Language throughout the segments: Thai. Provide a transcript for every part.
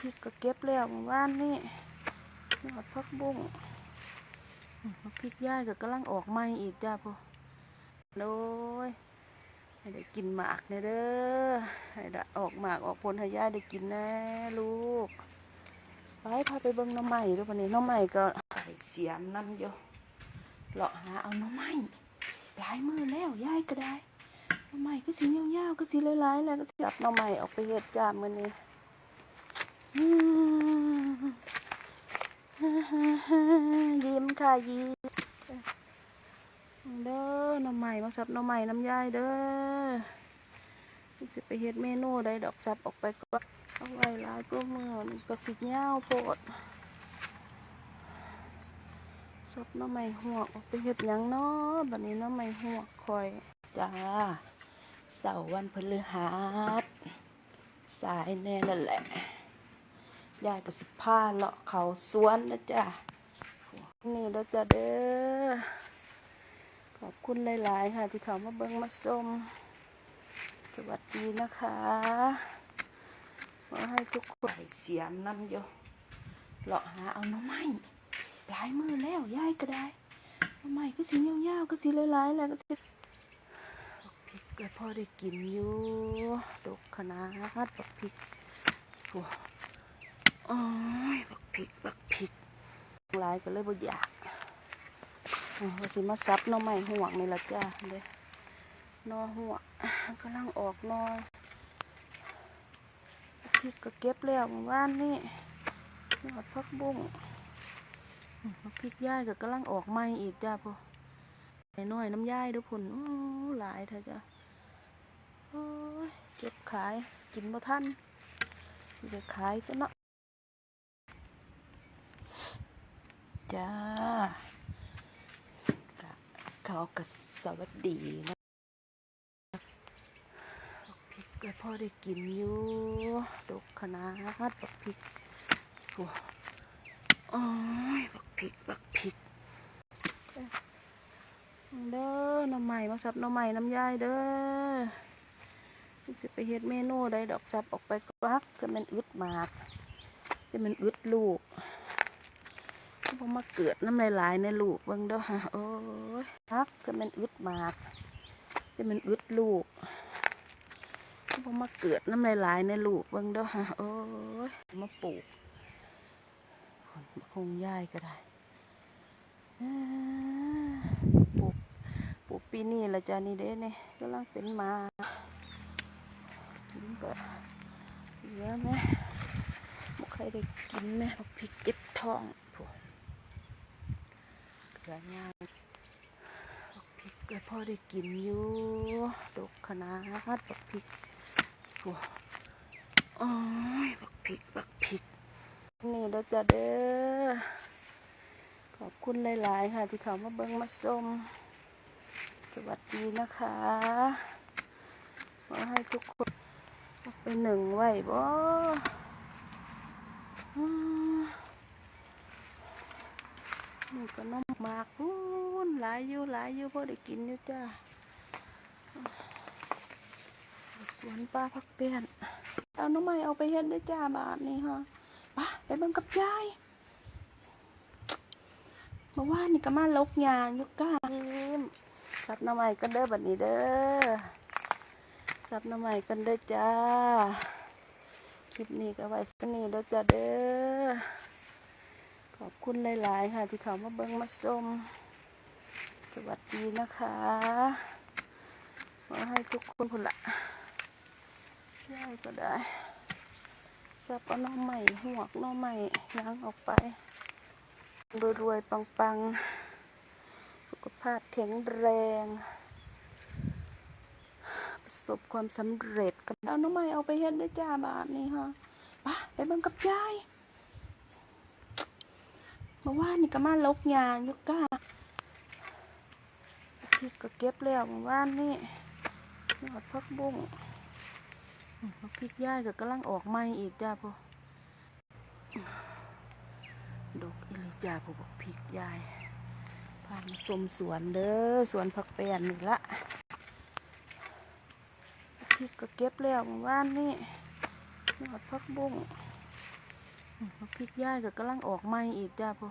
พริกก็เก็บแล้วเมื่อวานนี่ยอดพักบุ้งพริกย่ายก็กำลังออกใหม่อีกจ้าพ่อโดยให้ได้กินหมากเนี่ยเด้อให้ได้ออกหมากออกผลให้ย่าได้กินแน่ลูก ไปพาไปเบิ่งน้องใหม่ด้วยวันนี้น้องใหม่ก็ไข่เสียมน้ำเยอะเลาะหาเอาน้องใหม่หลายมือแล้วย่ายก็ได้น้องใหม่ก็สียาวๆก็สีหลายๆแล้วก็สิจับน้องใหม่ออกไปเฮ็ดจามมื้อนี้ ยิ้มค่ะยิ้มเด้อน้องใหม่มาสับน้องใหม่น้ำยายเด้อสิไปเฮ็ดเมนูใดดอกสับออกไปก็เอาไว้หลายก็เมือนก็สิเงาโพดซับน้ำไม่หัวออกไปเฮ็ดยังเนาะบัดนี้น้ำไม่หัวคอยจ้าเสาร์วันพฤหัสสายแน่นั่นแหละ ยายก็สิพาเลาะเขาสวนนะจ้ะนี่แล้วจ้ะเด้อขอบคุณหลาย ๆ ค่ะ ที่เขามาเบิ่งมาชมสวัสดีนะคะขอให้ทุกคนเสียมน้ำเยอะเลาะหาเอาน้องไม้หลายมือแล้วย่ายก็ได้น้องไม้ก็สียาวๆก็สีหลายๆแล้วก็สิบักพริกก็พอได้กินอยู่ดกขนาดพริกโอ้ โอ้ยบักพริกบักพริกหลายก็เลยบ่อยากว่าสิมาซับน้องไม้ห่วงนี่ละจ้าเด้นอห่วงกำลังออกนอพริกก็เก็บแล้วเมื่อวานนี่ยอดพักบุ้งอืมพริกย่ายก็กำลังออกใหม่อีกจ้าพ่อน้อยน้ำย่ายด้วยพุ่นอู้หลายเถอจ้าโอ้ยเก็บขายกินบ่ทันเดี๋ยวขายก็เนาะ จ้ากะเขาก็สวัสดีนะพริกก็พอได้กินอยู่ดกขนาดบักพริกโอ้อยบักพริกบักพริกเด้อน้ำใหม่มาสับน้ำใหม่น้ำยายเด้อสิไปเฮ็ดเมนูใดดอกสับออกไปก็ักก็มันอึดมากจะมันอึดลูก พอมาเกิดน้ำลายๆในลูกเบิ่งเด้อฮะโอ้ยฮักก็มันอึดมากจะมันอึดลูกพอมาเกิดน้ำลายๆในลูกเบิ่งเด้อฮะโอ้ยมาปลูกคงย่ายก็ได้ปลูกปลูกปีนี้ละจ้านี่เด้เนี่ยกำลังเป็นมากินก็เยอะไหมบ่ใครได้กินไหมบักพริกเจ็บท้อง ลือย่างบักพริกก็พอได้กินอยู่ดกขนาดบักพริกโอ้โอ้ยบักพริกบักพริก นี่เด้อจ้ะเด้อขอบคุณหลาย ๆ ค่ะ ที่เขามาเบิ่งมาชมสวัสดีนะคะขอให้ทุกคนเอาไปหนึ่งไว้บ่อืม นี่ก็น้ำมากพูนหลายอยู่หลายอยู่พอได้กินอยู่จ้าสวนป้าพักเปลี่ยนเอาน้องใหม่เอาไปเฮ็ดได้จ้าบาทนี่ฮะไปไปเบิ่งกับยายเมื่อวานนี่ก็มาลกยางยุกก้าสับน้องใหม่กันเด้อบัดนี้เด้อสับน้องใหม่กันเด้อจ้าคลิปนี้ก็ไว้สนี้เด้อจ้าเด้อ ขอบคุณหลาย ๆ ค่ะ ที่เขามาเบิ่งมาชมสวัสดีนะคะขอให้ทุกคนพุ่นละย่ายก็ได้สับเอาน้องใหม่หวกน้องใหม่ล้างออกไปรวย ๆ ปัง ๆ สุขภาพแข็งแรง ประสบความสำเร็จกัน เอาน้องใหม่เอาไปเฮ็ดได้จ้าบาทนี่ฮะไปไปเบิ่งกับยาย เมื่อวานนี่ก็มาลกยางยุก้าพริกก็เก็บแล้วเมื่อวานนี่ยอดพักบุ้งอืมพริกย่ายก็กำลังออกใหม่อีกจ้าพ่อดอกอิลิจาพ่อบอกพริกยายพามาชมสวนเด้อสวนผักแปนนี่ละพริกก็เก็บแล้วเมื่อวานนี่ยอดพักบุ้ง พริกย่ายก็กำลังออกใหม่อีกจ้าพ่อ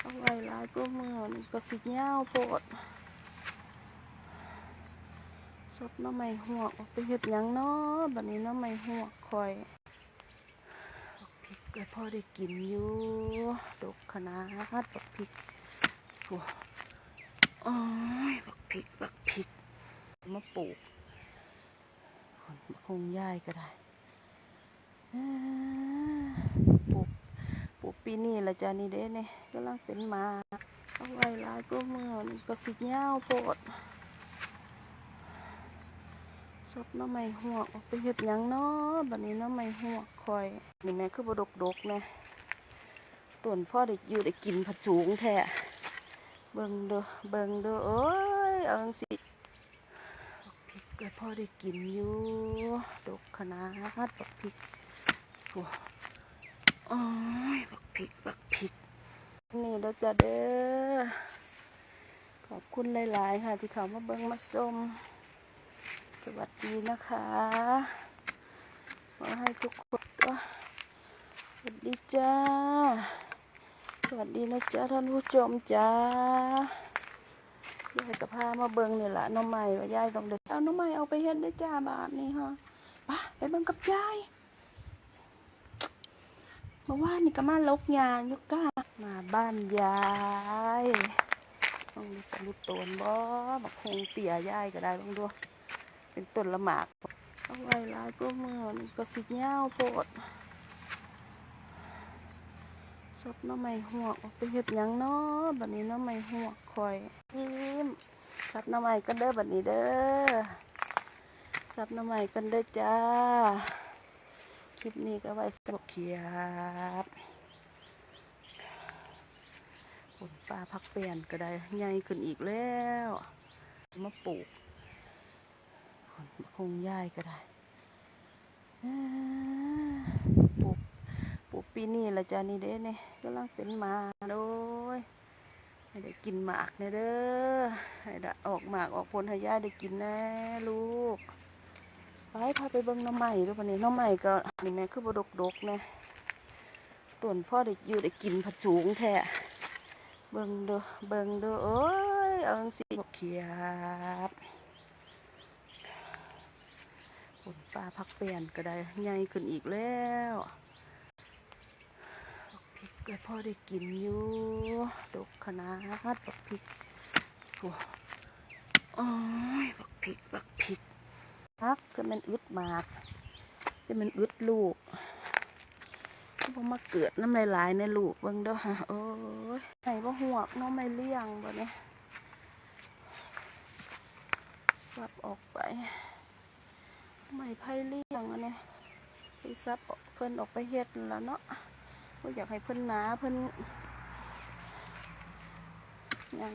เอาไว้ลายก็มือนี่ก็สิยาโพดซบหน้ำไม่หัวออกไปเฮ็ดยังเนาะบัดนี้หน้ำไม่หัวคอยพริกก็พอได้กินอยู่ดกขนาดบักพริกโอ้โอ้ยบักพริกบักพริกมาปลูกคงย่ายก็ได้ ปลูกปลูกปีนี้ละจ้านี่เด้เนี่ยกำลังเป็นมาเอาไว้ลายก็เมือนก็สิยาโพดซบน้ำไม่หวกออกไปเฮ็ดยังเนาะบัดนี้น้ำไม่หวกคอยนี่แม่คือบดกดกเนี่ยต้นพ่อได้อยู่ได้กินผัดสูงแท้เบิ่งเด้อเบิ่งเด้อเอ้ยเอาจังสิพริกก็พ่อได้กินอยู่ดกขนาดบักพริกโอ้ โอ้ยบักพริกบักพริก นี่เราจะเด้อ ขอบคุณหลาย ๆ ค่ะ ที่เขามาเบิ่งมาชมสวัสดีนะคะขอให้ทุกคนก็สวัสดีจ้า สวัสดีนะจ๊ะท่านผู้ชมจ้ายายกับพามาเบิ่งนี่แหละน้องใหม่ว่ายายต้องเด็ดเอาน้องใหม่เอาไปเฮ็ดได้จ้าบาทนี่ฮะไปไปเบิ่งกับยาย มื่านี่ก็มาลกยางยุก้ามาบ้านยายต้องมีตะลุโตนบ่บักคงเตี่ยยายก็ได้บ้างด้วยเป็นต้นละหมากเอาไว้ลายก็เมือนก็สิยาวโพดซบน้ำไม่หวออกไปเฮ็ดยังเนาะบัดนี้น้ำไม่หวคอยพิมซับน้ำไม่กันเด้อบัดนี้เด้อซับน้ำไม่กันเด้อจ้า คลิปนี้ก็ไว้สนุกเขียบผลปลาพักเปลี่ยนก็ได้ใหญ่ขึ้นอีกแล้วมาปลูกผลคงย่ายก็ได้ปลูกปลูกปีนี้ละจ้านี่เด้เนี่ยกำลังเป็นมาโดยให้ได้กินหมากเนี่ยเด้อให้ได้ออกหมากออกผลให้ย่ายได้กินแน่ลูก ไปพาไปเบิ่งน้ำใหม่ด้วยปะเนี่ยน้ำใหม่ก็นี่แม่คือบดกดกนะต้นพ่อได้อยู่ได้กินผัดสูงแท้เบิ่งเด้อเบิ่งเด้อเอ้ยเอาจังสิบกเขียบผลปลาพักเปลี่ยนก็ได้ใหญ่ขึ้นอีกแล้วบักพริกก็พ่อได้กินอยู่ดกขนาดบักพริกโอ้โอ้ยบักพริกบักพริก พักก็มันอึดหมากก็มันอึดลูกพอมาเกิดน้ำลายๆในลูกเบิ่งเด้อฮะโอ้ยไหนว่าหัวกน้องไม่เลี้ยงบ่เนี่ยซับออกไปไม่ไพ่เลี้ยงอันเนี้ยไปซับเพิ่นออกไปเฮ็ดแล้วเนาะก็อยากให้เพิ่นหนาเพิ่นยัง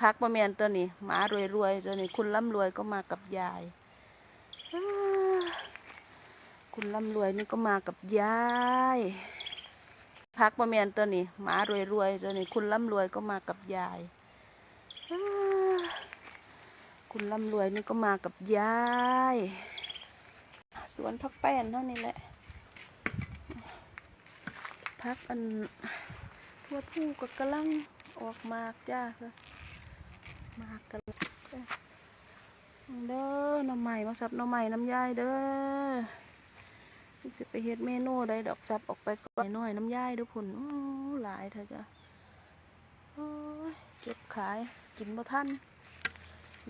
พักประเมียนตัวนี้หมารวยๆตัวนี้ คุณร่ำรวยก็มากับยาย คุณร่ำรวยนี่ก็มากับยายพักประเมียนตัวนี้หมารวยๆตัวนี้ คุณร่ำรวยก็มากับยายคุณร่ำรวยนี่ก็มากับยายสวนพักแป้นเท่านี้แหละพักอันทั่วผู้ก็กำลังออกมากจ้าค่ะ มากกันเด้อน้ำใหม่มาสับน้ำใหม่น้ำยายเด้อที่สิไปเฮ็ดเมนูได้ดอกสับออกไปก่อนหน่อยน้ำยายเด้อพุ่นหลายเถอจ้ะเก็บขายกินบ่ทัน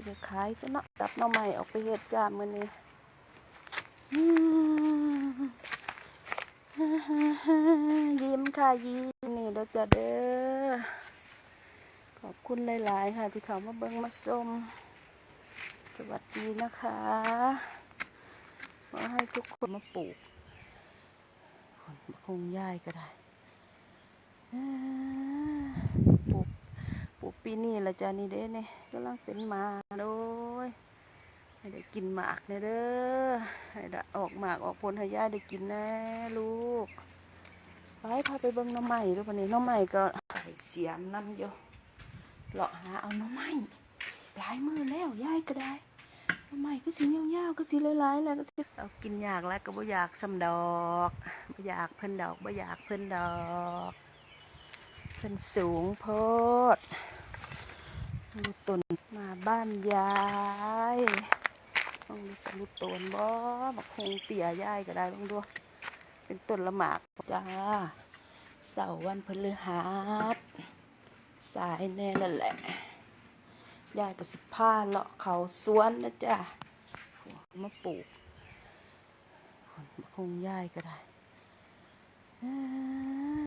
เดี๋ยวขายก็เนาะสับน้ำใหม่ออกไปเฮ็ดจ้ามื้อนี้ยิ้มค่ะยิ้มนี่เด้อจ้ะเด้อ ขอบคุณหลาย ๆ ค่ะ ที่เขามาเบิ่งมาชมสวัสดีนะคะขอให้ทุกคนมาปลูกผลคงย่ายก็ได้ปลูกปลูกปีนี้ละจ้านี่เด้เนี่ยกำลังเป็นมาโดยให้ได้กินหมากเนี่ยเด้อให้ได้ออกหมากออกผลให้ย่าได้กินแน่ลูกไปพาไปเบิ่งน้ำใหม่ด้วยปนี่ยน้ำใหม่ก็ไปเสียมน้ำอยู่ เลาะหาเอาหน้ำไม้หลายมือแล้วยายก็ได้โอ้ทำไมก็สียาวๆก็สีลายๆแล้วก็สิเอากินอยากแล้วก็บ่อยากสำดอกบ่อยากเพิ่นดอกบ่อยากเพิ่นดอกเพิ่นสูงโพดลูกตนมาบ้านยายต้องมีลูกตนบ่บักคงเตี่ยยายก็ได้ลองดูเป็นต้นละหมากจ้าเสาร์วันพฤหัส สายแน่นั่นแหละยายก็สิพาเลาะเขาสวนนะจ้ะมาปลูกคงยายก็ได้